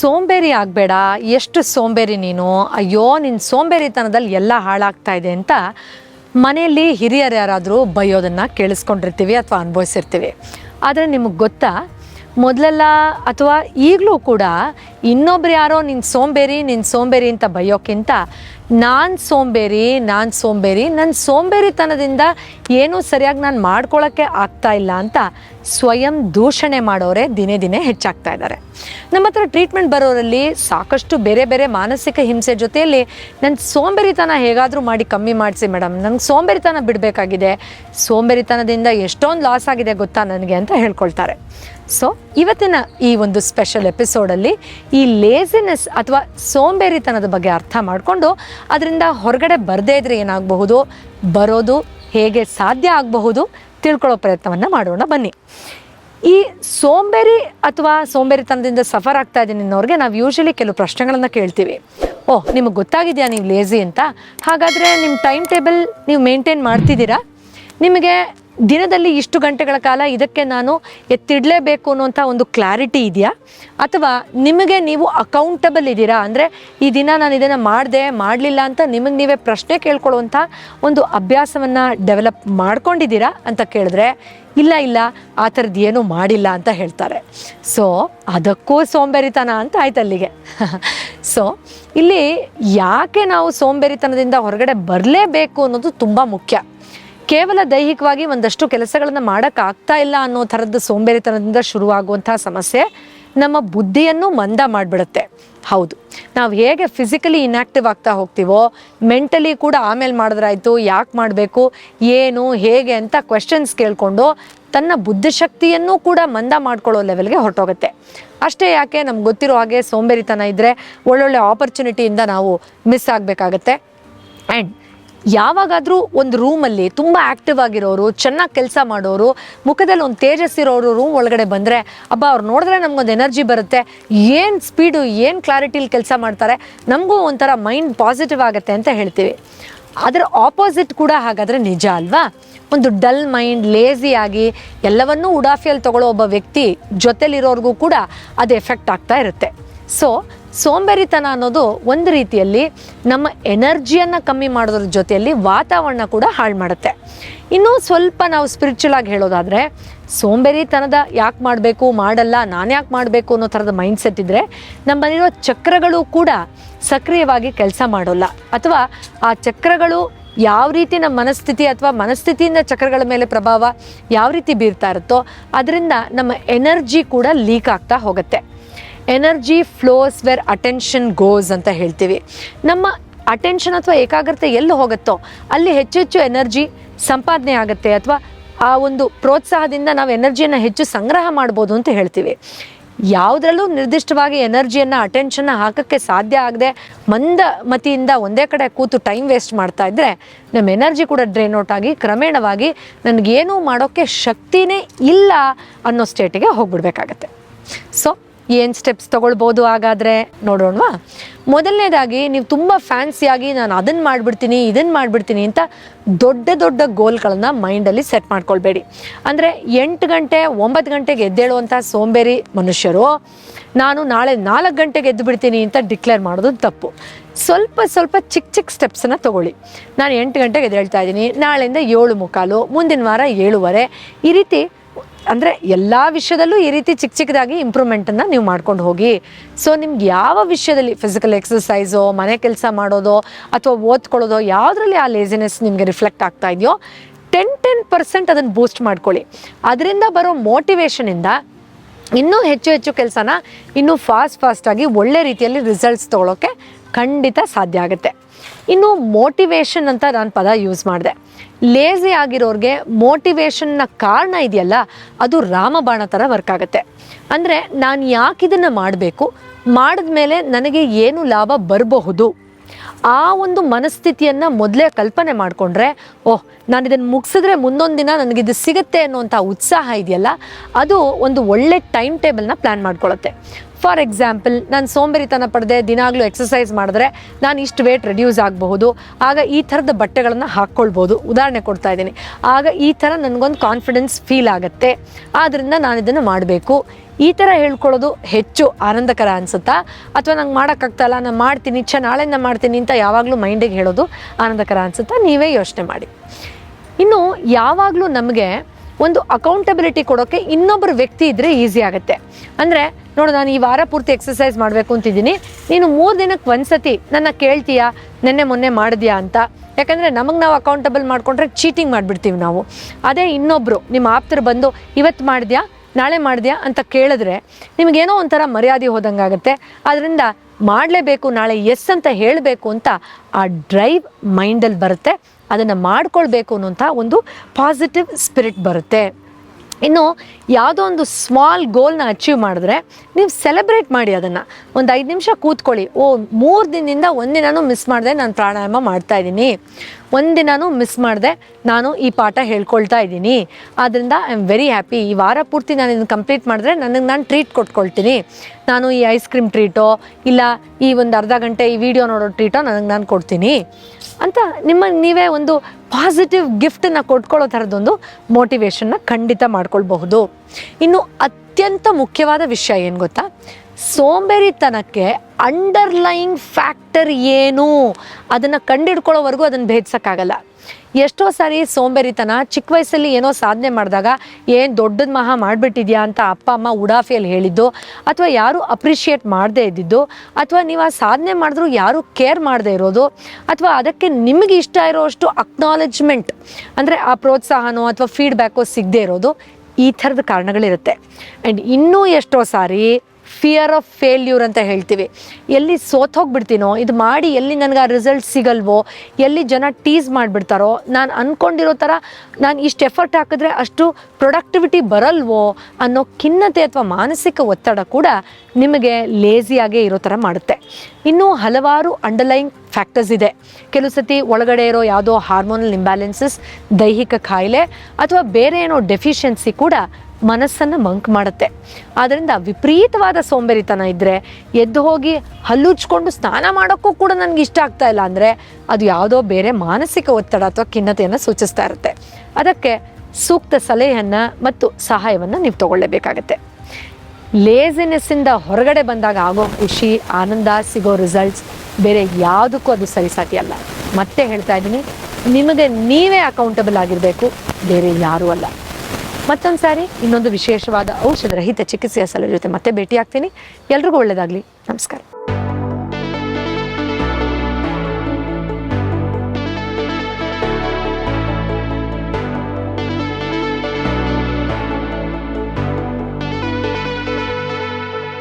ಸೋಂಬೇರಿ ಆಗಬೇಡ, ಎಷ್ಟು ಸೋಂಬೇರಿ ನೀನು? ಅಯ್ಯೋ ನಿನ್ನ ಸೋಂಬೇರಿತನದಲ್ಲಿ ಎಲ್ಲ ಹಾಳಾಗ್ತಾ ಇದೆ ಅಂತ ಮನೆಯಲ್ಲಿ ಹಿರಿಯರು ಯಾರಾದರೂ ಬೈಯೋದನ್ನು ಕೇಳಿಸ್ಕೊಂಡಿರ್ತೀವಿ ಅಥವಾ ಅನುಭವಿಸಿರ್ತೀವಿ. ಆದರೆ ನಿಮಗೆ ಗೊತ್ತಾ, ಮೊದಲೆಲ್ಲ ಅಥವಾ ಈಗಲೂ ಕೂಡ ಇನ್ನೊಬ್ರು ಯಾರೋ ನಿನ್ನ ಸೋಂಬೇರಿ ನಿನ್ನ ಸೋಂಬೇರಿ ಅಂತ ಬೈಯೋಕ್ಕಿಂತ ನಾನು ಸೋಂಬೇರಿ ನಾನು ಸೋಂಬೇರಿ ನನ್ನ ಸೋಂಬೇರಿತನದಿಂದ ಏನೂ ಸರಿಯಾಗಿ ನಾನು ಮಾಡ್ಕೊಳ್ಳೋಕ್ಕೆ ಆಗ್ತಾ ಇಲ್ಲ ಅಂತ ಸ್ವಯಂ ದೂಷಣೆ ಮಾಡೋರೇ ದಿನೇ ದಿನೇ ಹೆಚ್ಚಾಗ್ತಾ ಇದ್ದಾರೆ ನಮ್ಮ ಹತ್ರ ಟ್ರೀಟ್ಮೆಂಟ್ ಬರೋರಲ್ಲಿ ಸಾಕಷ್ಟು ಬೇರೆ ಬೇರೆ ಮಾನಸಿಕ ಹಿಂಸೆ ಜೊತೆಯಲ್ಲಿ ನನ್ನ ಸೋಂಬೇರಿತನ ಹೇಗಾದರೂ ಮಾಡಿ ಕಮ್ಮಿ ಮಾಡಿಸಿ ಮೇಡಮ್ ನಂಗೆ ಸೋಂಬೇರಿತನ ಬಿಡಬೇಕಾಗಿದೆ. ಸೋಂಬೇರಿತನದಿಂದ ಎಷ್ಟೊಂದು ಲಾಸ್ ಆಗಿದೆ ಗೊತ್ತಾ ನನಗೆ ಅಂತ ಹೇಳ್ಕೊಳ್ತಾರೆ. ಸೊ ಇವತ್ತಿನ ಈ ಒಂದು ಸ್ಪೆಷಲ್ ಎಪಿಸೋಡಲ್ಲಿ ಈ ಲೇಸಿನೆಸ್ ಅಥವಾ ಸೋಂಬೇರಿತನದ ಬಗ್ಗೆ ಅರ್ಥ ಮಾಡಿಕೊಂಡು ಅದರಿಂದ ಹೊರಗಡೆ ಬರದೇ ಇದ್ರೆ ಏನಾಗಬಹುದು? ಬರೋದು ಹೇಗೆ ಸಾಧ್ಯ ಆಗಬಹುದು? ತಿಳ್ಕೊಳ್ಳೋ ಪ್ರಯತ್ನವನ್ನು ಮಾಡೋಣ ಬನ್ನಿ. ಈ ಸೋಂಬೇರಿ ಅಥವಾ ಸೋಂಬೇರಿತನದಿಂದ ಸಫರ್ ಆಗ್ತಾ ಇದ್ದೀನಿ ಅನ್ನೋರಿಗೆ ನಾವು ಯೂಶಲಿ ಕೆಲವು ಪ್ರಶ್ನೆಗಳನ್ನು ಕೇಳ್ತೀವಿ. ಓಹ್ ನಿಮಗೆ ಗೊತ್ತಾಗಿದೆಯಾ ನೀವು ಲೇಜಿ ಅಂತ? ಹಾಗಾದರೆ ನಿಮ್ಮ ಟೈಮ್ ಟೇಬಲ್ ನೀವು ಮೇಂಟೈನ್ ಮಾಡ್ತಿದ್ದೀರಾ? ನಿಮಗೆ ದಿನದಲ್ಲಿ ಇಷ್ಟು ಗಂಟೆಗಳ ಕಾಲ ಇದಕ್ಕೆ ನಾನು ಎತ್ತಿಡಲೇಬೇಕು ಅನ್ನೋಂಥ ಒಂದು ಕ್ಲಾರಿಟಿ ಇದೆಯಾ? ಅಥವಾ ನಿಮಗೆ ನೀವು ಅಕೌಂಟಬಲ್ ಇದ್ದೀರಾ? ಅಂದರೆ ಈ ದಿನ ನಾನು ಇದನ್ನು ಮಾಡಿದೆ, ಮಾಡಲಿಲ್ಲ ಅಂತ ನಿಮಗೆ ನೀವೇ ಪ್ರಶ್ನೆ ಕೇಳ್ಕೊಳ್ಳುವಂಥ ಒಂದು ಅಭ್ಯಾಸವನ್ನು ಡೆವಲಪ್ ಮಾಡ್ಕೊಂಡಿದ್ದೀರಾ ಅಂತ ಕೇಳಿದ್ರೆ, ಇಲ್ಲ ಇಲ್ಲ, ಆ ಥರದ್ದು ಏನೂ ಮಾಡಿಲ್ಲ ಅಂತ ಹೇಳ್ತಾರೆ. ಸೊ ಅದಕ್ಕೂ ಸೋಂಬೇರಿತನ ಅಂತ ಆಯ್ತು ಅಲ್ಲಿಗೆ. ಸೊ ಇಲ್ಲಿ ಯಾಕೆ ನಾವು ಸೋಂಬೇರಿತನದಿಂದ ಹೊರಗಡೆ ಬರಲೇಬೇಕು ಅನ್ನೋದು ತುಂಬ ಮುಖ್ಯ. ಕೇವಲ ದೈಹಿಕವಾಗಿ ಒಂದಷ್ಟು ಕೆಲಸಗಳನ್ನು ಮಾಡೋಕ್ಕಾಗ್ತಾ ಇಲ್ಲ ಅನ್ನೋ ಥರದ ಸೋಂಬೇರಿತನದಿಂದ ಶುರುವಾಗುವಂತಹ ಸಮಸ್ಯೆ ನಮ್ಮ ಬುದ್ಧಿಯನ್ನು ಮಂದ ಮಾಡಿಬಿಡುತ್ತೆ. ಹೌದು. ನಾವು ಹೇಗೆ ಫಿಸಿಕಲಿ ಇನ್ಯಾಕ್ಟಿವ್ ಆಗ್ತಾ ಹೋಗ್ತೀವೋ ಮೆಂಟಲಿ ಕೂಡ ಆಮೇಲೆ ಮಾಡಿದ್ರಾಯ್ತು, ಯಾಕೆ ಮಾಡಬೇಕು, ಏನು, ಹೇಗೆ ಅಂತ ಕ್ವೆಶನ್ಸ್ ಕೇಳಿಕೊಂಡು ತನ್ನ ಬುದ್ಧಿಶಕ್ತಿಯನ್ನು ಕೂಡ ಮಂದ ಮಾಡ್ಕೊಳ್ಳೋ ಲೆವೆಲ್ಗೆ ಹೊರಟೋಗುತ್ತೆ. ಅಷ್ಟೇ ಯಾಕೆ ನಮ್ಗೆ ಗೊತ್ತಿರೋ ಹಾಗೆ ಸೋಂಬೇರಿತನ ಇದ್ದರೆ ಒಳ್ಳೊಳ್ಳೆ ಆಪರ್ಚುನಿಟಿಯಿಂದ ನಾವು ಮಿಸ್ ಆಗಬೇಕಾಗತ್ತೆ. ಆ್ಯಂಡ್ ಯಾವಾಗಾದರೂ ಒಂದು ರೂಮಲ್ಲಿ ತುಂಬ ಆ್ಯಕ್ಟಿವ್ ಆಗಿರೋರು, ಚೆನ್ನಾಗಿ ಕೆಲಸ ಮಾಡೋರು, ಮುಖದಲ್ಲಿ ಒಂದು ತೇಜಸ್ಸಿರೋರು ರೂಮ್ ಒಳಗಡೆ ಬಂದರೆ, ಅಬ್ಬಾ, ಅವ್ರು ನೋಡಿದ್ರೆ ನಮಗೊಂದು ಎನರ್ಜಿ ಬರುತ್ತೆ. ಏನು ಸ್ಪೀಡು ಏನು ಕ್ಲಾರಿಟಿಲಿ ಕೆಲಸ ಮಾಡ್ತಾರೆ, ನಮಗೂ ಒಂಥರ ಮೈಂಡ್ ಪಾಸಿಟಿವ್ ಆಗುತ್ತೆ ಅಂತ ಹೇಳ್ತೀವಿ. ಅದರ ಆಪೋಸಿಟ್ ಕೂಡ ಹಾಗಾದರೆ ನಿಜ ಅಲ್ವಾ? ಒಂದು ಡಲ್ ಮೈಂಡ್ ಲೇಸಿ ಆಗಿ ಎಲ್ಲವನ್ನೂ ಉಡಾಫಿಯಲ್ಲಿ ತಗೊಳ್ಳೋ ಒಬ್ಬ ವ್ಯಕ್ತಿ ಜೊತೆಲಿರೋರ್ಗೂ ಕೂಡ ಅದು ಎಫೆಕ್ಟ್ ಆಗ್ತಾ ಇರುತ್ತೆ. ಸೊ ಸೋಂಬೇರಿತನ ಅನ್ನೋದು ಒಂದು ರೀತಿಯಲ್ಲಿ ನಮ್ಮ ಎನರ್ಜಿಯನ್ನು ಕಮ್ಮಿ ಮಾಡೋದ್ರ ಜೊತೆಯಲ್ಲಿ ವಾತಾವರಣ ಕೂಡ ಹಾಳು ಮಾಡುತ್ತೆ. ಇನ್ನೂ ಸ್ವಲ್ಪ ನಾವು ಸ್ಪಿರಿಚುವಲ್ ಆಗಿ ಹೇಳೋದಾದರೆ ಸೋಂಬೇರಿತನದ ಯಾಕೆ ಮಾಡಬೇಕು, ಮಾಡಲ್ಲ, ನಾನು ಯಾಕೆ ಮಾಡಬೇಕು ಅನ್ನೋ ಥರದ ಮೈಂಡ್ ಸೆಟ್ ಇದ್ದರೆ ನಮ್ಮಲ್ಲಿರೋ ಚಕ್ರಗಳು ಕೂಡ ಸಕ್ರಿಯವಾಗಿ ಕೆಲಸ ಮಾಡೋಲ್ಲ. ಅಥವಾ ಆ ಚಕ್ರಗಳು ಯಾವ ರೀತಿ ನಮ್ಮ ಮನಸ್ಥಿತಿ ಅಥವಾ ಮನಸ್ಥಿತಿಯಿಂದ ಚಕ್ರಗಳ ಮೇಲೆ ಪ್ರಭಾವ ಯಾವ ರೀತಿ ಬೀರ್ತಾ ಇರುತ್ತೋ, ಅದರಿಂದ ನಮ್ಮ ಎನರ್ಜಿ ಕೂಡ ಲೀಕ್ ಆಗ್ತಾ ಹೋಗುತ್ತೆ. Energy flows where attention goes ಅಂತ ಹೇಳ್ತೀವಿ. ನಮ್ಮ ಅಟೆನ್ಷನ್ ಅಥವಾ ಏಕಾಗ್ರತೆ ಎಲ್ಲಿ ಹೋಗುತ್ತೋ, ಅಲ್ಲಿ ಹೆಚ್ಚು ಹೆಚ್ಚು ಎನರ್ಜಿ ಸಂಪಾದನೆ ಆಗುತ್ತೆ ಅಥವಾ ಆ ಒಂದು ಪ್ರೋತ್ಸಾಹದಿಂದ ನಾವು ಎನರ್ಜಿಯನ್ನು ಹೆಚ್ಚು ಸಂಗ್ರಹ ಮಾಡ್ಬೋದು ಅಂತ ಹೇಳ್ತೀವಿ. ಯಾವುದ್ರಲ್ಲೂ ನಿರ್ದಿಷ್ಟವಾಗಿ ಎನರ್ಜಿಯನ್ನು ಅಟೆನ್ಷನ್ನ ಹಾಕೋಕ್ಕೆ ಸಾಧ್ಯ ಆಗದೆ ಮಂದ ಮತಿಯಿಂದ ಒಂದೇ ಕಡೆ ಕೂತು ಟೈಮ್ ವೇಸ್ಟ್ ಮಾಡ್ತಾ ಇದ್ದರೆ ನಮ್ಮ ಎನರ್ಜಿ ಕೂಡ ಡ್ರೈನ್ ಔಟ್ ಆಗಿ ಕ್ರಮೇಣವಾಗಿ ನನಗೇನೂ ಮಾಡೋಕ್ಕೆ ಶಕ್ತಿನೇ ಇಲ್ಲ ಅನ್ನೋ ಸ್ಟೇಟಿಗೆ ಹೋಗ್ಬಿಡ್ಬೇಕಾಗತ್ತೆ. ಸೊ ಏನು ಸ್ಟೆಪ್ಸ್ ತೊಗೊಳ್ಬೋದು ಹಾಗಾದರೆ ನೋಡೋಣವಾ? ಮೊದಲನೇದಾಗಿ ನೀವು ತುಂಬ ಫ್ಯಾನ್ಸಿಯಾಗಿ ನಾನು ಅದನ್ನು ಮಾಡಿಬಿಡ್ತೀನಿ ಇದನ್ನು ಮಾಡಿಬಿಡ್ತೀನಿ ಅಂತ ದೊಡ್ಡ ದೊಡ್ಡ ಗೋಲ್ಗಳನ್ನು ಮೈಂಡಲ್ಲಿ ಸೆಟ್ ಮಾಡ್ಕೊಳ್ಬೇಡಿ. ಅಂದರೆ ಎಂಟು ಗಂಟೆ, ಒಂಬತ್ತು ಗಂಟೆಗೆ ಎದ್ದೇಳುವಂಥ ಸೋಂಬೇರಿ ಮನುಷ್ಯರು, ನಾನು ನಾಳೆ ನಾಲ್ಕು ಗಂಟೆಗೆ ಎದ್ದು ಬಿಡ್ತೀನಿ ಅಂತ ಡಿಕ್ಲೇರ್ ಮಾಡೋದು ತಪ್ಪು. ಸ್ವಲ್ಪ ಸ್ವಲ್ಪ ಚಿಕ್ಕ ಚಿಕ್ಕ ಸ್ಟೆಪ್ಸನ್ನು ತೊಗೊಳ್ಳಿ. ನಾನು ಎಂಟು ಗಂಟೆಗೆ ಎದ್ದೇಳ್ತಾ ಇದ್ದೀನಿ, ನಾಳೆಯಿಂದ ಏಳು ಮುಕ್ಕಾಲು, ಮುಂದಿನ ವಾರ ಏಳುವರೆ, ಈ ರೀತಿ ಅಂದರೆ ಎಲ್ಲ ವಿಷಯದಲ್ಲೂ ಈ ರೀತಿ ಚಿಕ್ಕ ಚಿಕ್ಕದಾಗಿ ಇಂಪ್ರೂವ್ಮೆಂಟನ್ನು ನೀವು ಮಾಡ್ಕೊಂಡು ಹೋಗಿ. ಸೊ ನಿಮ್ಗೆ ಯಾವ ವಿಷಯದಲ್ಲಿ ಫಿಸಿಕಲ್ ಎಕ್ಸಸೈಸೋ ಮನೆ ಕೆಲಸ ಮಾಡೋದೋ, ಅಥವಾ ಓದ್ಕೊಳ್ಳೋದೋ, ಯಾವುದರಲ್ಲಿ ಆ ಲೇಸಿನೆಸ್ ನಿಮಗೆ ರಿಫ್ಲೆಕ್ಟ್ ಆಗ್ತಾ ಇದೆಯೋ ಟೆನ್ ಟೆನ್ ಪರ್ಸೆಂಟ್ ಅದನ್ನು ಬೂಸ್ಟ್ ಮಾಡ್ಕೊಳ್ಳಿ. ಅದರಿಂದ ಬರೋ ಮೋಟಿವೇಶನಿಂದ ಇನ್ನೂ ಹೆಚ್ಚು ಹೆಚ್ಚು ಕೆಲಸನ ಇನ್ನೂ ಫಾಸ್ಟ್ ಫಾಸ್ಟಾಗಿ ಒಳ್ಳೆ ರೀತಿಯಲ್ಲಿ ರಿಸಲ್ಟ್ಸ್ ತೊಗೊಳೋಕ್ಕೆ ಖಂಡಿತ ಸಾಧ್ಯ ಆಗುತ್ತೆ. ಇನ್ನು ಮೋಟಿವೇಶನ್ ಅಂತ ನಾನು ಪದ ಯೂಸ್ ಮಾಡಿದೆ. ಲೇಜಿ ಆಗಿರೋರಿಗೆ ಮೋಟಿವೇಶನ್ನ ಕಾರಣ ಇದೆಯಲ್ಲ, ಅದು ರಾಮಬಾಣ ಥರ ವರ್ಕ್ ಆಗುತ್ತೆ. ಅಂದರೆ ನಾನು ಯಾಕೆ ಇದನ್ನು ಮಾಡಬೇಕು? ಮಾಡಿದ್ಮೇಲೆ ನನಗೆ ಏನು ಲಾಭ ಬರಬಹುದು? ಆ ಒಂದು ಮನಸ್ಥಿತಿಯನ್ನು ಮೊದಲೇ ಕಲ್ಪನೆ ಮಾಡಿಕೊಂಡ್ರೆ, ಓಹ್, ನಾನು ಇದನ್ನು ಮುಗಿಸಿದ್ರೆ ಮುಂದೊಂದು ದಿನ ನನಗಿದು ಸಿಗುತ್ತೆ ಅನ್ನುವಂಥ ಉತ್ಸಾಹ ಇದೆಯಲ್ಲ, ಅದು ಒಂದು ಒಳ್ಳೆ ಟೈಮ್ ಟೇಬಲ್ನ ಪ್ಲ್ಯಾನ್ ಮಾಡ್ಕೊಳ್ಳುತ್ತೆ ಫಾರ್ ಎಕ್ಸಾಂಪಲ್, ನಾನು ಸೋಂಬೇರಿತನ ಪಡೆದೆ, ದಿನಾಗಲೂ ಎಕ್ಸಸೈಸ್ ಮಾಡಿದ್ರೆ ನಾನು ಇಷ್ಟು ವೇಟ್ ರೆಡ್ಯೂಸ್ ಆಗಬಹುದು. ಆಗ ಈ ಥರದ ಬಟ್ಟೆಗಳನ್ನು ಹಾಕ್ಕೊಳ್ಬೋದು ಉದಾಹರಣೆ ಕೊಡ್ತಾ ಇದ್ದೀನಿ. ಆಗ ಈ ಥರ ನನಗೊಂದು ಕಾನ್ಫಿಡೆನ್ಸ್ ಫೀಲ್ ಆಗುತ್ತೆ. ಆದ್ದರಿಂದ ನಾನು ಇದನ್ನು ಮಾಡಬೇಕು. ಈ ಥರ ಹೇಳ್ಕೊಳ್ಳೋದು ಹೆಚ್ಚು ಆನಂದಕರ ಅನಿಸುತ್ತಾ? ಅಥವಾ ನಂಗೆ ಮಾಡೋಕ್ಕಾಗ್ತಲ್ಲ ನಾನು ಮಾಡ್ತೀನಿ ಚ ನಾಳೆ ನಾನು ಮಾಡ್ತೀನಿ ಅಂತ ಯಾವಾಗಲೂ ಮೈಂಡಿಗೆ ಹೇಳೋದು ಆನಂದಕರ ಅನಿಸುತ್ತಾ? ನೀವೇ ಯೋಚನೆ ಮಾಡಿ. ಇನ್ನು ಯಾವಾಗಲೂ ನಮಗೆ ಒಂದು ಅಕೌಂಟಬಿಲಿಟಿ ಕೊಡೋಕ್ಕೆ ಇನ್ನೊಬ್ಬರು ವ್ಯಕ್ತಿ ಇದ್ದರೆ ಈಸಿ ಆಗುತ್ತೆ. ಅಂದರೆ, ನೋಡು, ನಾನು ಈ ವಾರ ಪೂರ್ತಿ ಎಕ್ಸಸೈಸ್ ಮಾಡಬೇಕು ಅಂತಿದ್ದೀನಿ. ನೀನು ಮೂರು ದಿನಕ್ಕೆ ಒಂದ್ಸತಿ ನನ್ನ ಕೇಳ್ತೀಯಾ? ನೆನ್ನೆ ಮೊನ್ನೆ ಮಾಡಿದ್ಯಾ ಅಂತ. ಯಾಕಂದರೆ ನಮಗೆ ನಾವು ಅಕೌಂಟಬಲ್ ಮಾಡಿಕೊಂಡ್ರೆ ಚೀಟಿಂಗ್ ಮಾಡಿಬಿಡ್ತೀವಿ ನಾವು. ಅದೇ ಇನ್ನೊಬ್ಬರು ನಿಮ್ಮ ಆಪ್ತರು ಬಂದು ಇವತ್ತು ಮಾಡಿದ್ಯಾ? ನಾಳೆ ಮಾಡಿದ್ಯಾ? ಅಂತ ಕೇಳಿದ್ರೆ, ನಿಮಗೇನೋ ಒಂಥರ ಮರ್ಯಾದೆ ಹೋದಂಗಾಗುತ್ತೆ. ಅದರಿಂದ ಮಾಡಲೇಬೇಕು, ನಾಳೆ ಎಸ್ ಅಂತ ಹೇಳಬೇಕು ಅಂತ ಆ ಡ್ರೈವ್ ಮೈಂಡಲ್ಲಿ ಬರುತ್ತೆ. ಅದನ್ನು ಮಾಡ್ಕೊಳ್ಬೇಕು ಅನ್ನೋಂಥ ಒಂದು ಪಾಸಿಟಿವ್ ಸ್ಪಿರಿಟ್ ಬರುತ್ತೆ. ಇನ್ನು ಯಾವುದೋ ಒಂದು ಸ್ಮಾಲ್ ಗೋಲ್ನ ಅಚೀವ್ ಮಾಡಿದ್ರೆ ನೀವು ಸೆಲೆಬ್ರೇಟ್ ಮಾಡಿ ಅದನ್ನು. ಒಂದು ಐದು ನಿಮಿಷ ಕೂತ್ಕೊಳ್ಳಿ. ಓ, ಮೂರು ದಿನದಿಂದ ಒಂದಿನೂ ಮಿಸ್ ಮಾಡಿದೆ ನಾನು ಪ್ರಾಣಾಯಾಮ ಮಾಡ್ತಾ ಇದ್ದೀನಿ. ಒಂದಿನೂ ಮಿಸ್ ಮಾಡಿದೆ ನಾನು ಈ ಪಾಠ ಹೇಳ್ಕೊಳ್ತಾ ಇದ್ದೀನಿ. ಆದ್ದರಿಂದ ಐ ಆಮ್ ವೆರಿ ಹ್ಯಾಪಿ ಈ ವಾರ ಪೂರ್ತಿ ನಾನು ಇದನ್ನು ಕಂಪ್ಲೀಟ್ ಮಾಡಿದ್ರೆ ನನಗೆ ನಾನು ಟ್ರೀಟ್ ಕೊಟ್ಕೊಳ್ತೀನಿ. ನಾನು ಈ ಐಸ್ ಕ್ರೀಮ್ ಟ್ರೀಟೋ ಇಲ್ಲ ಈ ಒಂದು ಅರ್ಧ ಗಂಟೆ ಈ ವಿಡಿಯೋ ನೋಡೋ ಟ್ರೀಟೋ ನನಗೆ ನಾನು ಕೊಡ್ತೀನಿ. ಅಂತ ನಿಮ್ಮ ನೀವೇ ಒಂದು ಪಾಸಿಟಿವ್ ಗಿಫ್ಟನ್ನ ಕೊಟ್ಕೊಳ್ಳೋ ಥರದ್ದೊಂದು ಮೋಟಿವೇಶನ್ನ ಖಂಡಿತ ಮಾಡ್ಕೊಳ್ಬಹುದು. ಇನ್ನು ಅತ್ಯಂತ ಮುಖ್ಯವಾದ ವಿಷಯ ಏನು ಗೊತ್ತಾ? ಸೋಂಬೇರಿತನಕ್ಕೆ ಅಂಡರ್ಲೈಯಿಂಗ್ ಫ್ಯಾಕ್ಟರ್ ಏನು? ಅದನ್ನು ಕಂಡಿಡ್ಕೊಳ್ಳೋವರೆಗೂ ಅದನ್ನು ಭೇದಿಸೋಕ್ಕಾಗಲ್ಲ. ಎಷ್ಟೋ ಸಾರಿ ಸೋಂಬೇರಿತನ ಚಿಕ್ಕ ವಯಸ್ಸಲ್ಲಿ ಏನೋ ಸಾಧನೆ ಮಾಡಿದಾಗ ಏನು ದೊಡ್ಡದ ಮಹಾ ಮಾಡಿಬಿಟ್ಟಿದ್ಯಾ ಅಂತ ಅಪ್ಪ, ಅಮ್ಮ ಉಡಾಫಿಯಲ್ಲಿ ಹೇಳಿದ್ದು, ಅಥವಾ ಯಾರು ಅಪ್ರಿಷಿಯೇಟ್ ಮಾಡದೇ ಇದ್ದಿದ್ದು, ಅಥವಾ ನೀವು ಆ ಸಾಧನೆ ಮಾಡಿದ್ರು ಯಾರು ಕೇರ್ ಮಾಡದೇ ಇರೋದು, ಅಥವಾ ಅದಕ್ಕೆ ನಿಮಗೆ ಇಷ್ಟ ಇರೋಷ್ಟು ಅಕ್ನಾಲೆಜ್ಮೆಂಟ್ ಅಂದರೆ ಆ ಪ್ರೋತ್ಸಾಹನೋ ಅಥವಾ ಫೀಡ್ಬ್ಯಾಕೋ ಸಿಗದೇ ಇರೋದು ಈ ಥರದ ಕಾರಣಗಳಿರುತ್ತೆ. ಆ್ಯಂಡ್ ಇನ್ನೂ ಎಷ್ಟೋ ಸಾರಿ ಫಿಯರ್ ಆಫ್ ಫೇಲ್ಯೂರ್ ಅಂತ ಹೇಳ್ತೀವಿ. ಎಲ್ಲಿ ಸೋತೋಗ್ಬಿಡ್ತೀನೋ ಇದು ಮಾಡಿ ಎಲ್ಲಿ ನನಗೆ ಆ ರಿಸಲ್ಟ್ ಸಿಗಲ್ವೋ, ಎಲ್ಲಿ ಜನ ಟೀಸ್ ಮಾಡಿಬಿಡ್ತಾರೋ, ನಾನು ಅಂದ್ಕೊಂಡಿರೋ ಥರ ನಾನು ಇಷ್ಟು ಎಫರ್ಟ್ ಹಾಕಿದ್ರೆ ಅಷ್ಟು ಪ್ರೊಡಕ್ಟಿವಿಟಿ ಬರಲ್ವೋ ಅನ್ನೋ ಖಿನ್ನತೆ ಅಥವಾ ಮಾನಸಿಕ ಒತ್ತಡ ಕೂಡ ನಿಮಗೆ ಲೇಸಿಯಾಗೇ ಇರೋ ಥರ ಮಾಡುತ್ತೆ. ಇನ್ನೂ ಹಲವಾರು ಅಂಡರ್ಲೈನ್ ಫ್ಯಾಕ್ಟರ್ಸ್ ಇದೆ. ಕೆಲವು ಸತಿ ಒಳಗಡೆ ಇರೋ ಯಾವುದೋ ಹಾರ್ಮೋನಲ್ ಇಂಬ್ಯಾಲೆನ್ಸಸ್ ದೈಹಿಕ ಕಾಯಿಲೆ ಅಥವಾ ಬೇರೆ ಏನೋ ಡೆಫಿಷಿಯನ್ಸಿ ಕೂಡ ಮನಸ್ಸನ್ನು ಮಂಕ್ ಮಾಡುತ್ತೆ. ಆದ್ದರಿಂದ ವಿಪರೀತವಾದ ಸೋಂಬೇರಿತನ ಇದ್ದರೆ ಎದ್ದು ಹೋಗಿ ಹಲ್ಲುಚ್ಕೊಂಡು ಸ್ನಾನ ಮಾಡೋಕ್ಕೂ ಕೂಡ ನನಗೆ ಇಷ್ಟ ಆಗ್ತಾ ಇಲ್ಲ ಅಂದರೆ ಅದು ಯಾವುದೋ ಬೇರೆ ಮಾನಸಿಕ ಒತ್ತಡ ಅಥವಾ ಖಿನ್ನತೆಯನ್ನು ಸೂಚಿಸ್ತಾ ಇರುತ್ತೆ. ಅದಕ್ಕೆ ಸೂಕ್ತ ಸಲಹೆಯನ್ನು ಮತ್ತು ಸಹಾಯವನ್ನು ನೀವು ತಗೊಳ್ಳೇಬೇಕಾಗತ್ತೆ. ಲೇಸಿನೆಸ್ಸಿಂದ ಹೊರಗಡೆ ಬಂದಾಗ ಆಗೋ ಖುಷಿ, ಆನಂದ, ಸಿಗೋ ರಿಸಲ್ಟ್ಸ್ ಬೇರೆ ಯಾವುದಕ್ಕೂ ಅದು ಸರಿಸಾಟಿಯಲ್ಲ ಮತ್ತೆ ಹೇಳ್ತಾ ಇದ್ದೀನಿ, ನಿಮಗೆ ನೀವೇ ಅಕೌಂಟಬಲ್ ಆಗಿರಬೇಕು, ಬೇರೆ ಯಾರೂ ಅಲ್ಲ. ಮತ್ತೊಂದು ಸಾರಿ, ಇನ್ನೊಂದು ವಿಶೇಷವಾದ ಔಷಧ ರಹಿತ ಚಿಕಿತ್ಸೆಯ ಸಲಹೆ ಜೊತೆ ಮತ್ತೆ ಭೇಟಿ ಆಗ್ತೀನಿ ಎಲ್ರಿಗೂ ಒಳ್ಳೆಯದಾಗಲಿ ನಮಸ್ಕಾರ.